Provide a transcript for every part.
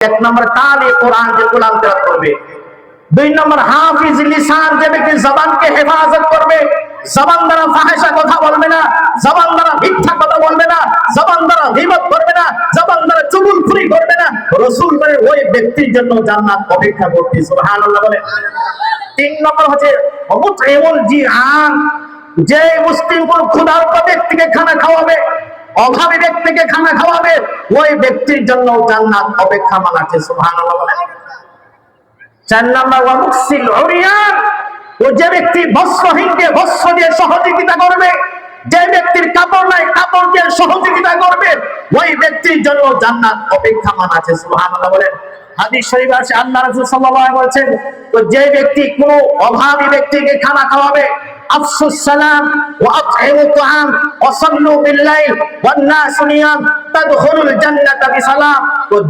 এক নম্বর কালে কোরআন যে কোরআন করবে। দুই নম্বর হাফিজ লিসান যে ব্যক্তি জবানকে হেফাজত করবে, জবান দ্বারা ফাহেসা কথা বলবে না, জবান দ্বারা মিথ্যা কথা বলবে না, জবান দ্বারা গীবত করবে না, জবান দ্বারা চুগুলখুরি করবে না, রসুল করে ওই ব্যক্তির জন্য জান্নাত অপেক্ষা করতে সুবহানাল্লাহ বলে। তিন নম্বর হচ্ছে অমুতঈমুল জিআন, যে মুসলিম কোন ক্ষুধার্ত ব্যক্তিকে খানা খাওয়াবে অভাবী ব্যক্তিকে খানা খাওয়াবে, ওই ব্যক্তির জন্য জান্নাত অপেক্ষামান আছে সুবহানাল্লাহ বলে চার নাম্বার ওয়ামুকসিল উরিয়ান ও যে ব্যক্তি বস্ত্রহীনকে বস্ত্র দিয়ে সহযোগিতা করবে, যে ব্যক্তির কাপড় নাই, কাপড় দিয়ে সহযোগিতা করবে, ওই ব্যক্তির জন্য জান্নাত অপেক্ষামান আছে সুবহানাল্লাহ বলেন। হাদিস শরীফ আছে, আল্লাহ রাসূল বলেছেন তো যে ব্যক্তি কোনো অভাবী ব্যক্তিকে খানা খাওয়াবে আফসুস সালাম ওয়া আতইমু তুআম ওয়া সাল্লু বিল লাইল ওয়ান নাস নিয়াম। তাদখুলুল জান্নাতা বিসালাম।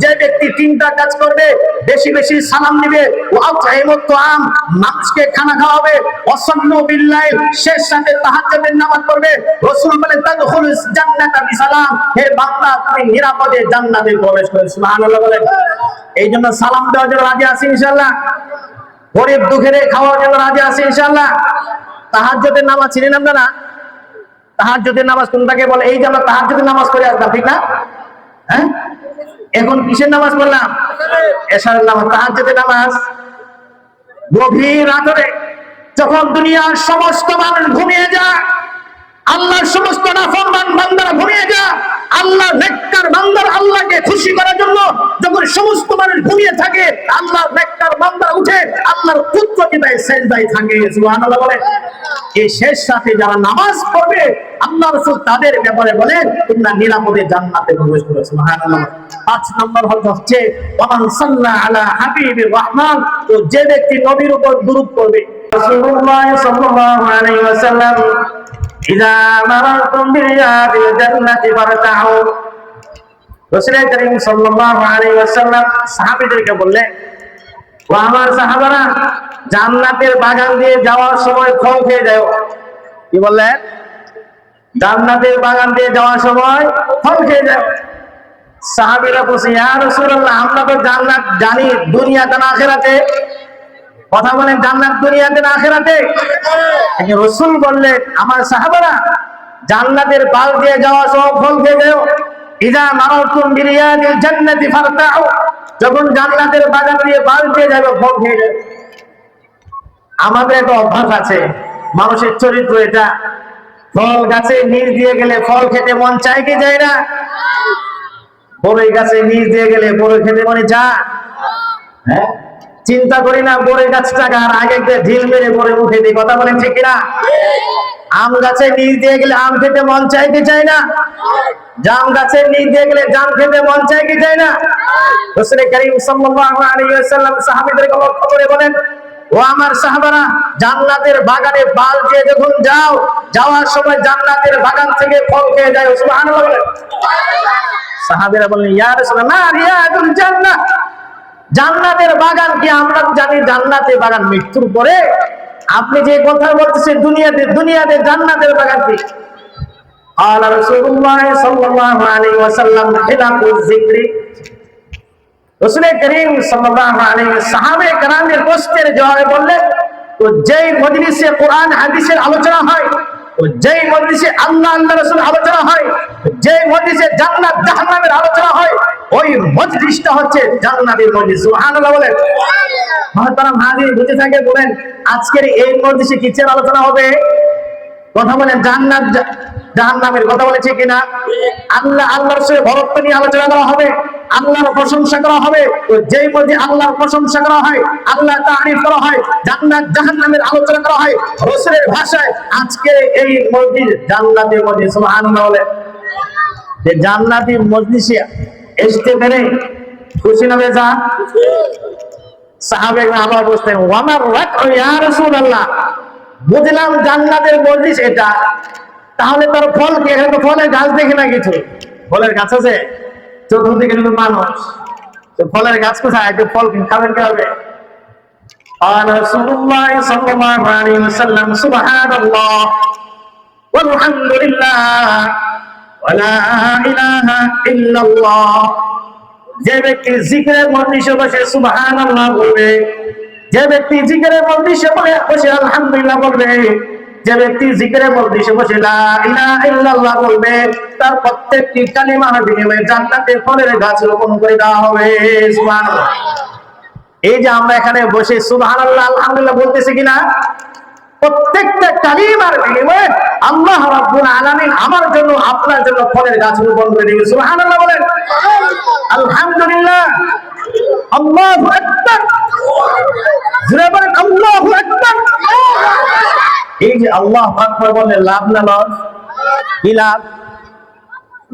যে ব্যক্তি তিনটা কাজ করবে, বেশি বেশি সালাম দিবে ওয়া আতইমু তুআম মানুষকে খানা খাওয়াবে। ওয়া সাল্লু বিল লাইল শেষ সাথে তাহাজ্জুদের নামাজ পড়বে। রাসূল বলেন, তাদখুলুল জান্নাতা বিসালাম। হে বান্দা, তুমি নিরাপদে জান্নাতে প্রবেশ করবে সুবহানাল্লাহ বলেন। এই জন্য সালাম দেওয়ার জন্য রাজি আছি ইনশাআল্লাহ। গরিব দুঃখের খাওয়ার জন্য রাজি আছি ইনশাআল্লাহ। তাহাজ্জুদের নামাজ চিনেন আপনারা তাহাজ্জুদের নামাজ কোনটাকে বলে? এই যে আমরা তাহাজ্জুদের নামাজ করে আসলাম ঠিক না হ্যাঁ? এখন কিসের নামাজ পড়লাম? এসার নামাজ, তাহাজ্জুদের নামাজ। গভীর আদরে যখন দুনিয়ার সমস্ত মানুষ ঘুমিয়ে যায়, আল্লাহর সমস্ত নাফরমান বান্দারা ঘুমিয়ে যায় আল্লাহ নেককার বান্দার আল্লাহকে খুশি করার জন্য যখন সমস্ত মানুষ ঘুমিয়ে থাকে, আল্লাহ নেককার বান্দারা উঠে আল্লাহর পুত্র পিতায় সেজদায় থাকে, সুবহানাল্লাহ বলে। এই শেষ সাথে যারা নামাজ পড়বে, আল্লাহ রাসূল তাদের ব্যাপারে বলেন তোমরা নিরাপদে জান্নাতে প্রবেশ করবে সুবহানাল্লাহ। পাঁচ নম্বর হল হচ্ছে, ওমান সাল্লা আলা হাবিবির রহমান তো যে ব্যক্তি নবীর উপর দুরূদ করবে রাসূলুল্লাহ সাল্লাল্লাহু আলাইহি ওয়াসাল্লাম ইদা মারাতুম বিরিয়াদিল জান্নাতি ফারতাউ রাসূল করিম ওয়াসাল্লাম সাহাবীদেরকে বললেন, ও আমার সাহাবারা, জান্নাতের বাগান দিয়ে যাওয়ার সময় ফল খেয়ে কি জান্নাতের বাগান দিয়ে যাওয়ার সময় ফল খেয়ে যাও। সাহাবীরা বলছে, ইয়া রাসূলুল্লাহ, আমরা তো জান্নাত জানি দুনিয়াতে না, আখিরাতে কথা বলেন জান্নাত দুনিয়াতে না আখিরাতে। রাসূল বললেন, আমার সাহাবারা, জান্নাতের পাল দিয়ে যাওয়া সময় ফল খেয়ে যাও ইদা মারাতুম বিরিয়াদিল জান্নাতি ফারতাউ যখন জান্নাতের বাগান দিয়ে বাল দিয়ে যাবে, ফল যাবে আমাদের একটা অভ্যাস আছে, মানুষের চরিত্র এটা। ফল গাছে নিচ দিয়ে গেলে ফল খেতে মন চায় কি যায় না? বড়ই গাছে নিচ দিয়ে গেলে বড়ই খেতে মনে যা হ্যাঁ? চিন্তা করি না বড়ই গাছটাকে আর আগে ঢিল মেরে পরে মুখে দিই কথা বলেন ঠিক কিনা? আম গাছে নিচ দিয়ে গেলে আম খেতে মন চাই কি চাই না? জাম গাছে নিচ দিয়ে গেলে জাম খেতে মন চাই কি চাই না? রাসূল করিম সাল্লাল্লাহু আলাইহি ওয়াসাল্লাম সাহাবীদেরকে লক্ষ্য করে বলেন, ও আমার সাহাবারা, জান্নাতের বাগানে বাল দিয়ে যখন যাও, যাওয়ার সময় জান্নাতের বাগান থেকে ফল খেয়ে যায় সুবহানাল্লাহ সাহাবীরা বললেন, ইয়া রাসূলুল্লাহ রিয়াদুল জান্নাহ? জান্নাতের বাগান কি? আমরা জানি জান্নাতের বাগান মৃত্যুর পরে। আপনি যে কথা বলতেছেন, দুনিয়াতে দুনিয়াতে জান্নাতের বাগান কি? قال رسول الله صلى الله عليه وسلم خلاف الذكر। رسول كريم صلى الله عليه সাহাবে کرامদের প্রশ্নের জবাবে বললেন, তো যেই মজলিসে কোরআন, হাদিসের আলোচনা হয়, তো যেই মজলিসে আল্লাহ আল্লাহ রাসূল আলোচনা হয় যেই মজলিসে জান্নাত, জাহান্নামের আলোচনা হয় ওই মজলিসটা হচ্ছে জান্নাতের মজলিস। সুবহানাল্লাহ বলেন। মহতারাম হাজির বুঝে থাকে বলেন, আজকের এই মজলিসে কিসের আলোচনা হবে? কথা বলেন, জান্নাত জাহান্নামের কথা বলেছে কিনা? আল্লাহ, আল্লাহর সাথে ভরত্ব নিয়ে আলোচনা করা হবে, আল্লাহর প্রশংসা করা হবে তো যেই মধ্যে আল্লাহর প্রশংসা করা হয়, আল্লাহ তারিফ করা হয়, জান্নাত, জাহান্নামের আলোচনা করা হয়, রসুলের ভাষায় আজকে এই মসজিদ জান্নাতের মধ্যে সুবহানাল্লাহ বলে যে জান্নাতি মজলিসে আসতে পেরে খুশি না বেজা সাহাবে আবার বসতেন ওয়ামার রাখ ইয়া রাসূলুল্লাহ বুঝলাম জান্নাতের মজলিস এটা তাহলে তার ফল কি এখানে তো ফলের গাছ দেখে না কিছু ফলের গাছ আছে চতুর্দিকে শুধু মানুষ তো ফলের গাছ কোথায় একটু ফল খাবেন কি হবে قال رسول الله صلى الله عليه وسلم سبحان الله والحمد لله যে ব্যক্তি জিকিরে মন্দিষে বসে সুবাহান বলবে, যে ব্যক্তি জিকিরে মন্দিষে বসে আলহামদুলিল্লাহ বলবে, যে ব্যক্তি জিকিরে মজলিসে বসে লা ইলাহা ইল্লাল্লাহ বলবে, তার প্রত্যেকটি কালিমার বিনিময়ে জান্নাতে ফলের গাছ রোপণ করে দেওয়া হবে। সুবহানাল্লাহ। এই যে আমরা এখানে বসে সুবহানাল্লাহ, আলহামদুলিল্লাহ বলতেছি কিনা? প্রত্যেকটা কালিমার বিনিময়ে আল্লাহ রাব্বুল আলামিন আমার জন্য, আপনার জন্য ফলের গাছ রোপণ করে দিবেন সুবহানাল্লাহ বলেন। আলহামদুলিল্লাহ। আল্লাহু আকবার। জোরে বলেন, আল্লাহু আকবার। এই যে আল্লাহ আকবার বলে লাভ না লস? কি লাভ?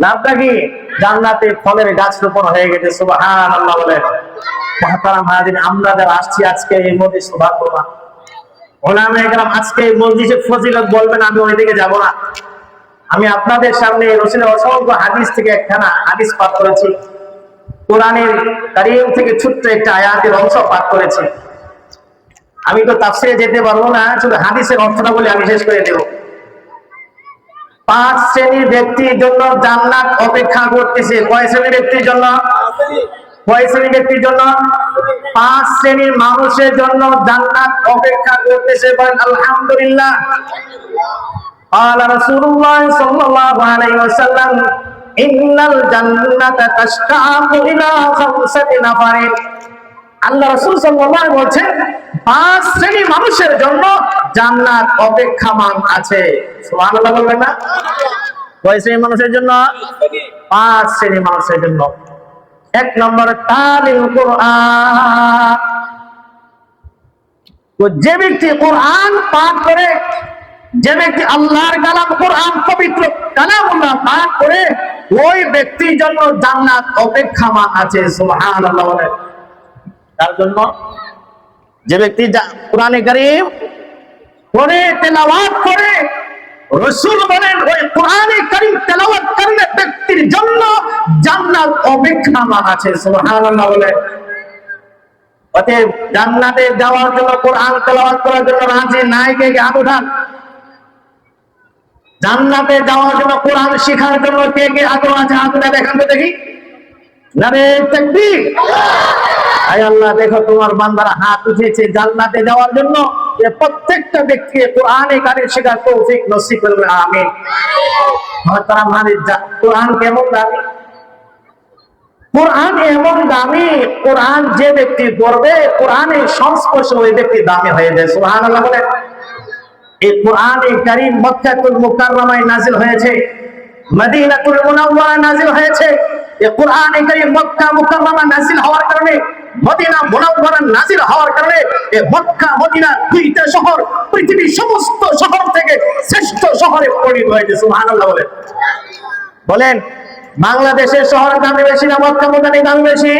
লাভটা কি? জান্নাতে ফলের গাছ রোপণ হয়ে গেছে, সুবহানাল্লাহ বলেন। মহাতারাম হাজির আমরা যারা আসছি আজকে এই মধ্যে সৌভাগ্যবান। ওলামে একরাম আজকে ফজিলত বলবেন আমি ওইদিকে যাব না। আমি আপনাদের সামনে রসুলের অসংখ্য হাদিস থেকে একখানা হাদিস পাঠ করেছি। কোরআনের কারিম থেকে ছোট্ট একটা আয়াতের অংশ পাঠ করেছি। আমি তো তাফসিরে যেতে পারব না শুধু হাদিসের অর্থটা বলে আমি শেষ করে দেব। পাঁচ শ্রেণির ব্যক্তির জন্য জান্নাত অপেক্ষা করতেছে। কয় শ্রেণির ব্যক্তির জন্য? কয় শ্রেণির ব্যক্তির জন্য? পাঁচ শ্রেণীর মানুষের জন্য জান্নাত অপেক্ষা করতেছে বলেন আলহামদুলিল্লাহ قال رسول الله صلى الله عليه وسلم إن الجنة تشتاق إلى خمسة نفر আল্লাহ রাসূল সাল্লাল্লাহু আলাইহি বলছেন পাঁচ শ্রেণীর মানুষের জন্য জান্নাত অপেক্ষামান আছে সুবহানাল্লাহ বলবেন না কয় শ্রেণীর মানুষের জন্য পাঁচ শ্রেণীর মানুষের জন্য এক নম্বর তালিম কোরআন তো যে ব্যক্তি কোরআন পাঠ করে, যে ব্যক্তি আল্লাহর কালাম কোরআন পবিত্র কালামুল্লাহ পাঠ করে, ওই ব্যক্তির জন্য জান্নাত অপেক্ষামান আছে বলেন। তার জন্য যে ব্যক্তি কোরআনে কারীম পড়ে, তেলাওয়াত করে, রসুল বলেন, ওই কোরআনে কারীম তেলাওয়াত করলে ব্যক্তির জন্য জান্নাত অপেক্ষামান আছে, সুবহানাল্লাহ বলে অতএব জান্নাতে যাওয়ার জন্য, কোরআন তেলাওয়াত করার জন্য রাজি? নাই কে হাত উঠান জান্নাতে যাওয়ার জন্য, কোরআন শেখার জন্য কে কে আগ্রহ আছে? হাত উঠে দেখান তো দেখি। আল্লাহ, দেখো তোমার বান্দারা হাত উঠেছে জান্নাতে যাওয়ার জন্য। এ প্রত্যেকটা ব্যক্তি কোরআনে কারিম শেখার তৌফিক নসিব করবে। আমিন। হাজির যা- কোরআন কেমন দামি? কোরআন এমন দামি, কোরআন যে ব্যক্তি পড়বে, কোরআনের সংস্পর্শ ওই ব্যক্তি দামি হয়ে যায়, সুবহানাল্লাহ বলে এই কোরআনে কারিম মক্কাতুল মুকাররমায় নাজিল হয়েছে, মদিনাতুল মুনাওয়ারা নাজিল হয়েছে। এই কোরআনে কারিম মক্কা মুকাররমা নাজিল হওয়ার কারণে, মদিনা মুনাওয়ারা নাজিল হওয়ার কারণে, এই মক্কা, মদিনা দুইটা শহর, পৃথিবীর সমস্ত শহর থেকে শ্রেষ্ঠ শহরে পরিণত হয়েছে, সুবহানাল্লাহ বলেন। বলেন বাংলাদেশের শহরের দামি বেশি না, মক্কা মদিনার দামি বেশি?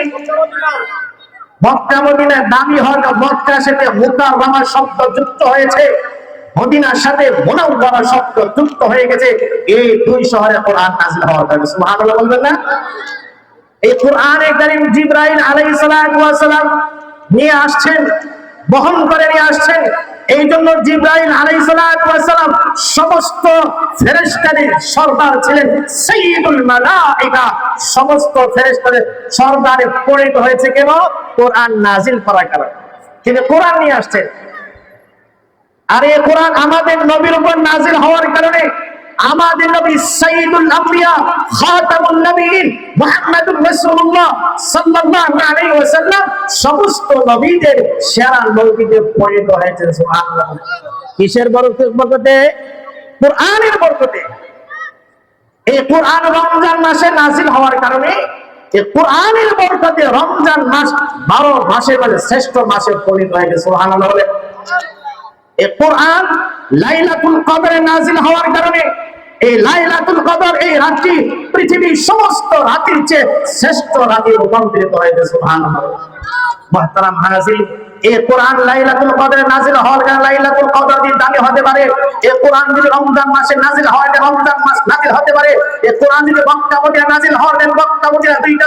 মক্কা মদিনার দামি হওয়ার মক্কার সাথে মুকাররমা শব্দ যুক্ত হয়েছে। মদিনার সাথে মুনাওয়ারা শব্দ যুক্ত হয়ে গেছে। এই দুই শহরে কোরআন নাজিল হওয়ার কারণে। সুবহানাল্লাহ বলবেন না? এই কোরআনে কারীম জিব্রাইল আলাইহিস সালাম নিয়ে আসছেন, বহন করে নিয়ে আসছেন। এই জন্য জিব্রাইল আলাইসালাম সালাম সমস্ত ফেরেশতাদের সর্দার ছিলেন সাইয়্যিদুল মালাইকা। সমস্ত ফেরেশতাদের সর্দারে পরিণত হয়েছে কেন কোরআন নাজিল করার কারণে। কিন্তু কোরআন নিয়ে আসছে আর এ কোরআন আমাদের নবীর উপর নাজিল হওয়ার কারণে আমাদের নবী সাইয়্যিদুল আম্বিয়া, খাতামুন নবীন মুহাম্মদুর রাসূলুল্লাহ সাল্লাল্লাহু আলাইহি ওয়াসাল্লাম সমস্ত নবীদের সেরা নবীতে পরিণত হয়েছেন সুবহানাল্লাহ। কিসের বরকতে? কোরআনের বরকতে। এই কোরআন রমজান মাসে নাজিল হওয়ার কারণে এই কোরআনের বরকতে রমজান মাস বারো মাসের মাঝে শ্রেষ্ঠ মাসে পরিণত হয়েছে, সুবহানাল্লাহ এই কোরআন লাইলাতুল কদরে নাজিল হওয়ার কারণে এই কদর এই রাত্রি পৃথিবীর সমস্ত রাতির চেয়ে শ্রেষ্ঠ রাতে রূপান্তরিত হয়েছে, সুবহানাল্লাহ। মুহতারাম হাজির কোরআন লাইলাতুল কদরে নাজিল হওয়ার কারণে লাইলাতুল কদর হতে পারে এই কোরআন যদি রমজান মাসে নাজিল হয় রমজান মাস নাজিল হতে পারে। এই কোরআন যদি নাজিল হয় দুইটা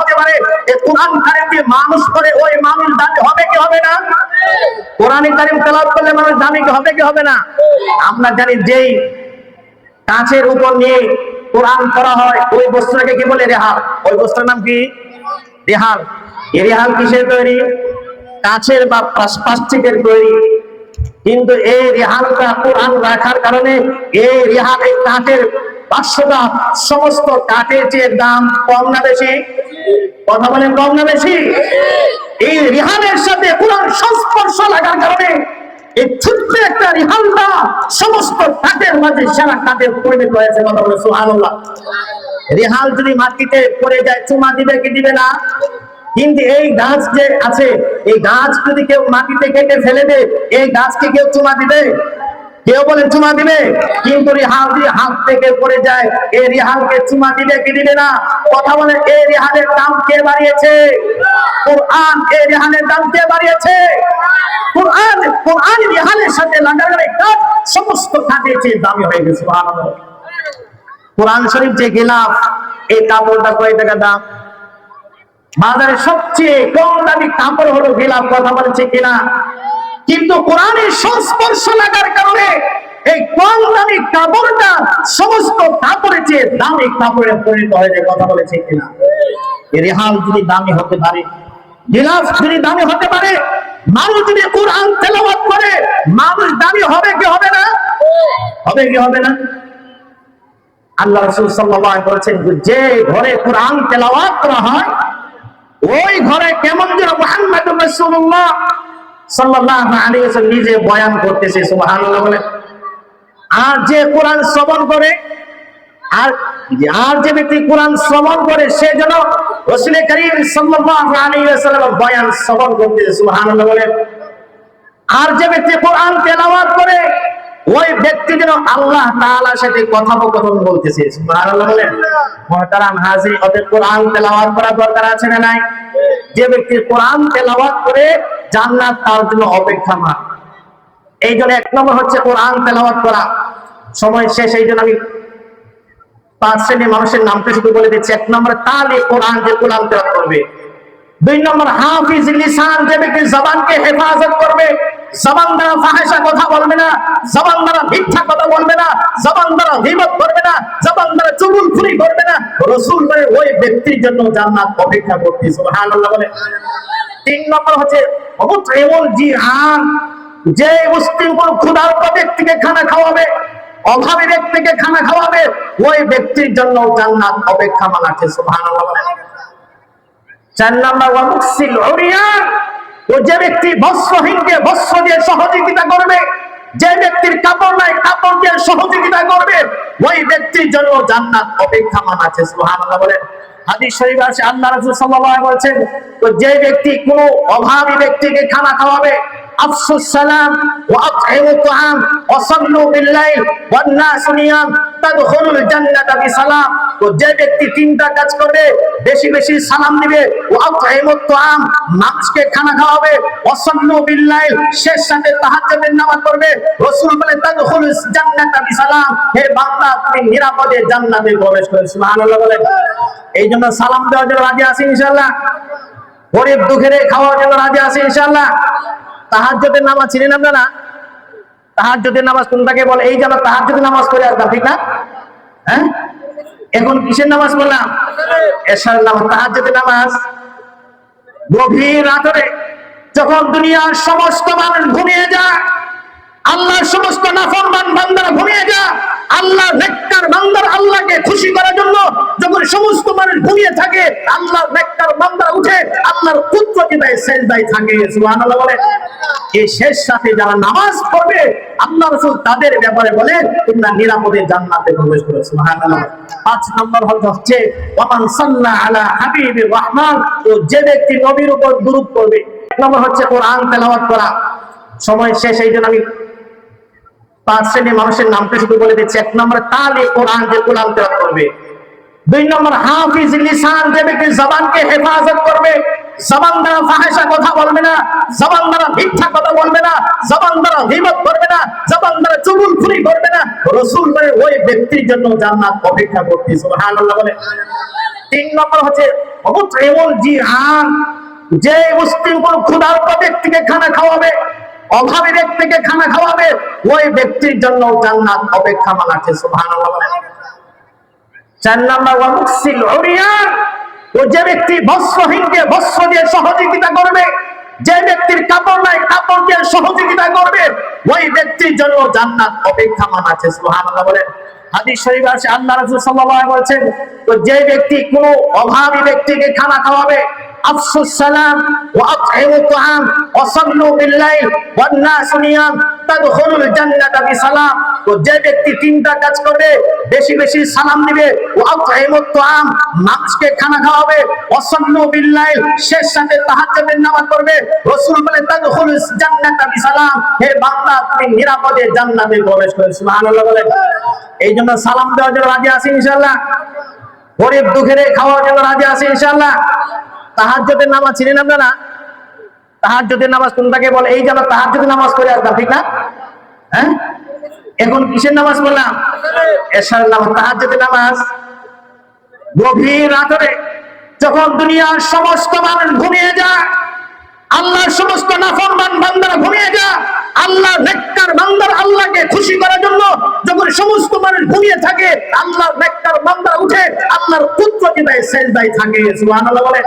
হতে পারে। এই কোরআন মানুষ করে, ওই মানুষ হবে কি হবে না? কোরআন কারিম করলে মানুষ দামি কি হবে কি হবে না? আমরা জানি যেই কাঁচের উপর নিয়ে কোরআন করা হয়, ওই বস্তুটাকে কি বলে? রেহাল। ওই বস্তুর নাম কি? রেহাল। এই রেহাল কিসের তৈরি? কাছের বা প্লাস্টিকের তৈরি। কিন্তু এই রেহালটা কোরআন রাখার কারণে এই রেহাল এই কাঠের পাঁচশোটা সমস্ত কাঠের যে দাম কম না বেশি? কথা বলেন কম না বেশি? এই রিহানের সাথে কোরআন সংস্পর্শ লাগার কারণে এই ছোট্ট একটা রিহালটা সমস্ত কাঠের মাঝে সারা কাঠের পরিণত হয়েছে, কথা বলে রেহাল যদি মাটিতে পড়ে যায়, চুমা দিবে কি দিবে না? কিন্তু এই গাছ যে আছে, এই গাছ যদি কেউ মাটিতে কেটে ফেলে দে এই গাছকে কেউ চুমা দিবে? কেউ বলে চুমা দিবে? কিন্তু রিহাল দিয়ে হাত থেকে পড়ে যায়, এই রিহালকে চুমা দিবে কি দিবে না? কথা বলে, এই রিহালের দাম কে বাড়িয়েছে? কোরআন, এই রিহালের দাম কে বাড়িয়েছে? কোরআন কোরআন রিহালের সাথে লাগানো এই কাঠ সমস্ত কাঠের চেয়ে দামি হয়ে গেছে কোরআন শরীফ যে গিলাফ, এই কাপড়টা কয় টাকা দাম? বাজারে সবচেয়ে কম দামি কাপড় হলো গিলাফ, কথা বলেছে কিনা? কিন্তু কোরআনের সংস্পর্শ লাগার কারণে এই কম দামি কাপড়টা সমস্ত কাপড়ের চেয়ে দামি কাপড়ে পরিণত হয়ে যায় কথা বলেছে কিনা? রেহাল যদি দামি হতে পারে, গিলাফ যদি দামি হতে পারে, মানুষ যদি কোরআন তেলাওয়াত করে, মানুষ দামি হবে কি হবে না? হবে কি হবে না? আল্লাহ রসুল আলাইহি বলেছেন যে ঘরে কোরআন তেলাওয়াত করা হয় ওই ঘরে কেমন যেন মুহাম্মদ রাসূলুল্লাহ সাল্লাল্লাহু আলাইহি ওয়াসাল্লাম নিজে বয়ান করতেছে বলে। আর যে কোরআন শ্রবণ করে, আর আর যে ব্যক্তি কোরআন শ্রবণ করে, সে যেন রসুল করিম সাল্লাল্লাহু আলাইহি ওয়াসাল্লাম বয়ান শ্রবণ করতেছে, সুবহানাল্লাহ বলে। আর যে ব্যক্তি কোরআন তেলাওয়াত করে যেন আল্লাহ তাআলার সাথে কথোপকথন সুবহানাল্লাহ মহতারাম কোরআন তেলাওয়াত করা দরকার আছে না নাই? যে ব্যক্তি কোরআন তেলাওয়াত করে জান্নাত তার জন্য এই জন্য এক নম্বর হচ্ছে কোরআন তেলাওয়াত করা। সময় শেষ, এই জন্য আমি পাঁচ শ্রেণির মানুষের নামটা শুধু বলে দিচ্ছি। এক নম্বর, তালে কোরআন যে কোরআন তেলাওয়াত করবে। দুই নম্বর, হাফিজ লিসান যে ব্যক্তি জবানকে হেফাজত করবে। জবান দ্বারা ফাহেসা কথা বলবে বলে, ওই ব্যক্তির জন্য অপেক্ষা যে মুসলিম কোন ক্ষুধার্ত ব্যক্তিকে খানা খাওয়াবে, অভাবী ব্যক্তিকে খানা খাওয়াবে, ওই ব্যক্তির জন্য জান্নাত অপেক্ষামান আছে। সুবহানাল্লাহ বলে। চার নাম্বার ওয়ামুকসিল উরিয়ান ও যে ব্যক্তি বস্ত্রহীনকে বস্ত্র দিয়ে সহযোগিতা করবে, যে ব্যক্তির কাপড় নাই, কাপড় দিয়ে সহযোগিতা করবে, ওই ব্যক্তির জন্য জান্নাত অপেক্ষামান আছে, সুবহানাল্লাহ বলেন। হাদিস শরীফ আছে, আল্লাহ রাসূল বলেছেন, তো যে ব্যক্তি কোনো অভাবী ব্যক্তিকে খানা খাওয়াবে, আফসুস সালাম ওয়া আতইমু তুআম ওয়া সাল্লু বলে নিরাপদে জান্নাতে প্রবেশ সুবহানাল্লাহ বলেন। এই জন্য সালাম দেওয়ার জন্য রাজি আছি ইনশাআল্লাহ। গরিব দুঃখের খাওয়ার জন্য রাজি আছি ইনশাআল্লাহ। তাহাজ্জুদের নামাজ ছিলেন আপনারা? তাহাজ্জুদের নামাজ কোনটাকে বলে? এই যে তাহার যদি নামাজ করে আসতাম ঠিক না? হ্যাঁ? এখন কিসের নামাজ বললাম এসার এশার তাহার যদি নামাজ। গভীর আদরে যখন দুনিয়ার সমস্ত মানুষ ঘুমিয়ে যায় আল্লাহর সমস্ত নাফরমান বান্দারা ঘুমিয়ে যায় আল্লাহ নেককার বান্দার আল্লাহকে খুশি করার জন্য যখন সমস্ত মানুষ ঘুমিয়ে থাকে, আল্লাহর নেককার বান্দারা উঠে আল্লাহর পুত্রকে দেয় শেষ দায় থাকে, সুবহানাল্লাহ বলে। এই শেষ সাথে যারা নামাজ পড়বে, আল্লাহ রাসূল তাদের ব্যাপারে বলে তোমরা নিরাপদে জান্নাতে প্রবেশ করো, সুবহানাল্লাহ পাঁচ নম্বর হল হচ্ছে, ওয়ামান সাল্লা আলা হাবিবির রহমান তো যে ব্যক্তি নবীর উপর দুরূদ করবে এক নম্বর হচ্ছে, কোরআন তেলাওয়াত করা। সময় শেষ, এই জন্য আমি পাঁচ শ্রেণির মানুষের নামটা শুধু বলে দিচ্ছি, এক নম্বর তালে কোরআন যে কোরআন করবে, দুই নম্বর হাফিজ লিসান যে ব্যক্তি জবানকে হেফাজত করবে, জবান দ্বারা ফাহেসা কথা বলবে না, জবান দ্বারা মিথ্যা কথা বলবে না, জবান দ্বারা গীবত করবে না, জবান দ্বারা চুগুল খুরি করবে না রসুল বলে ওই ব্যক্তির জন্য জান্নাত অপেক্ষা করতে সুবহানাল্লাহ বলে। তিন নম্বর হচ্ছে অবশ্য এমন জিহান যে মুসলিম কোন ক্ষুধার্ত ব্যক্তিকে খানা খাওয়াবে অভাবী ব্যক্তিকে খানা খাওয়াবে, ওই ব্যক্তির জন্য জান্নাত অপেক্ষামান আছে সুবহানাল্লাহ। চার নাম্বার উরিয়ান ও যে ব্যক্তি বস্ত্রহীনকে বস্ত্র দিয়ে সহযোগিতা করবে, যে ব্যক্তির কাপড় নাই, কাপড় দিয়ে সহযোগিতা করবে, ওই ব্যক্তির জন্য জান্নাত অপেক্ষামান আছে সুবহানাল্লাহ বলেন। হাদিস শরীফ আছে, আল্লাহ রাসূল সাল্লাল্লাহু আলাইহি বলেছেন, তো যে ব্যক্তি কোনো অভাবী ব্যক্তিকে খানা খাওয়াবে, আফসুস সালাম সাল্লু বিল লাইল ওয়ান নাস নিয়াম তাদখুলুল জান্নাতা বিসালাম তো যে ব্যক্তি তিনটা কাজ করবে, বেশি বেশি সালাম দিবে ওয়া আত'iমু তুআম মানুষকে খানা খাওয়াবে ওয়া সাল্লু বিল লাইল শেষ সাথে তাহাজ্জুদের নামাজ পড়বে। রাসূল বলে তাদখুলুল জান্নাতা বিসালাম হে বান্দা, তুমি নিরাপদে জান্নাতে প্রবেশ করবে সুবহানাল্লাহ বলেন। এই জন্য সালাম দেওয়ার জন্য রাজি আছি ইনশাআল্লাহ। গরিব দুঃখের খাওয়ার জন্য রাজি আছি ইনশাআল্লাহ। তাহাজ্জুদের নামাজ চিনেন আপনারা? তাহাজ্জুদের নামাজ কোনটাকে বলে? এই যে আমরা তাহাজ্জুদের নামাজ করে আসলাম, ঠিক না? হ্যাঁ? এখন কিসের নামাজ পড়লাম? এসার নামাজ, তাহাজ্জুদের নামাজ। গভীর রাতে যখন দুনিয়ার সমস্ত মানুষ ঘুমিয়ে যায়, আল্লাহর সমস্ত নাফরমান বান্দারা ঘুমিয়ে যায় আল্লাহ নেককার বান্দার আল্লাহকে খুশি করার জন্য যখন সমস্ত মানুষ ঘুমিয়ে থাকে আল্লাহর নেককার বান্দারা উঠে আল্লাহর পুত্র কিনায় সেজদায় থাকে, সুবহানাল্লাহ বলে।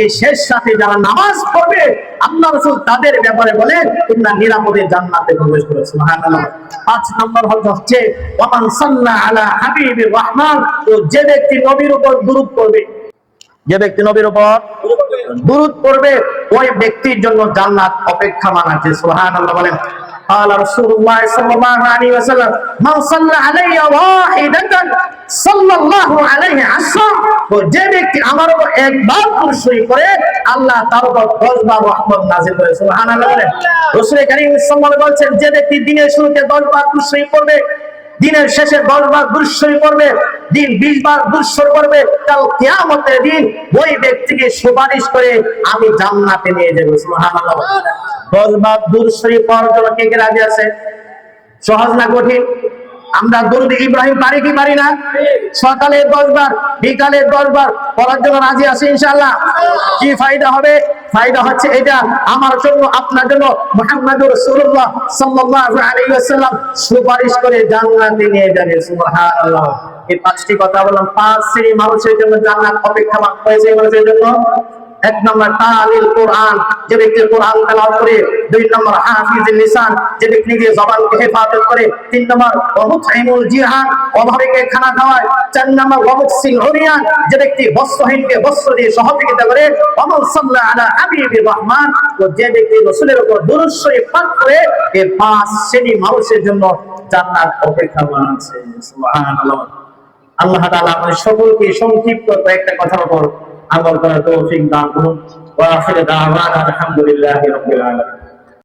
এই শেষ সাথে যারা নামাজ পড়বে, আল্লাহ রাসূল তাদের ব্যাপারে বলে তোমরা নিরাপদে জান্নাতে প্রবেশ করবে সুবহানাল্লাহ পাঁচ নম্বর হচ্ছে, ওয়ামান সাল্লা আলা হাবিবির রহমান তো যে ব্যক্তি নবীর উপর দুরূদ পড়বে। যে ব্যক্তি নবীর উপর দুরূদ পড়বে ওই ব্যক্তির জন্য জান্নাত অপেক্ষামান আছে সুবহানাল্লাহ বলেন قال رسول الله صلى الله عليه وسلم من صلى علي واحدة صلى الله عليه عشرا তো যে ব্যক্তি আমার উপর একবার দুরূদ শরীফ করে আল্লাহ তার উপর 10 বার রহমত নাযিল করে সুবহানাল্লাহ বলেন রাসূল কারীম সাল্লাল্লাহু আলাইহি বলছেন যে ব্যক্তি দিনের শুরুতে 10 বার দুরূদ শরীফ পড়বে দিনের শেষে দশ বার দুঃসই করবে দিন বিশ বার দুঃশ্বর করবে কাল কেয়ামতের দিন ওই ব্যক্তিকে সুপারিশ করে আমি জান্নাতে নিয়ে যাব দশ বার দুঃসই করার জন্য কে কে রাজি আছে? সহজ না কঠিন? আমরা দরুদ ইব্রাহিম পারি কি পারি না? সকালে দশ বার বিকালে দশ বার পড়ার জন্য রাজি আছে ইনশাআল্লাহ। কি ফায়দা হবে? ফায়দা হচ্ছে এটা আমার জন্য, আপনার জন্য। মুহাম্মদুর রাসূলুল্লাহ সাল্লাল্লাহু আলাইহি ওয়াসাল্লাম সুপারিশ করে জান্নাতে নিয়ে যাবে, সুবহানাল্লাহ। এই পাঁচটি কথা বললাম, পাঁচ শ্রেণি মানুষের জন্য জান্নাত অপেক্ষা হয়েছে মানুষের জন্য। এক নম্বর তালিল কোরআন, যে ব্যক্তি কোরআন তেলাওয়াত করে, দুই নম্বর হাফিজুল লিসান, যে ব্যক্তি নিজের জবানকে হেফাজত করে, তিন নম্বর ওয়ামুতঈমুল জিহান অভাবীকে খানা খাওয়ায়, চার নম্বর ওয়ামুকসিল হুরিয়ান যে ব্যক্তি বস্ত্রহীনকে বস্ত্র দিয়ে সহযোগিতা করে ওয়ামান সাল্লা আলা হাবিবির রহমান, ও যে ব্যক্তি রাসূলের উপর দুরূদ শরীফ পাঠ করে এই পাঁচ শ্রেণি মানুষের জন্য জান্নাত অপেক্ষামান আছে সুবহানাল্লাহ। আল্লাহ তাআলা আমাদের সকলকে সংক্ষিপ্ত কয়েকটা কথার উপর আমল করার তৌফিক দান করুন। ওয়া আখির দাওয়ানা আলহামদুলিল্লাহি রাব্বিল আলামিন।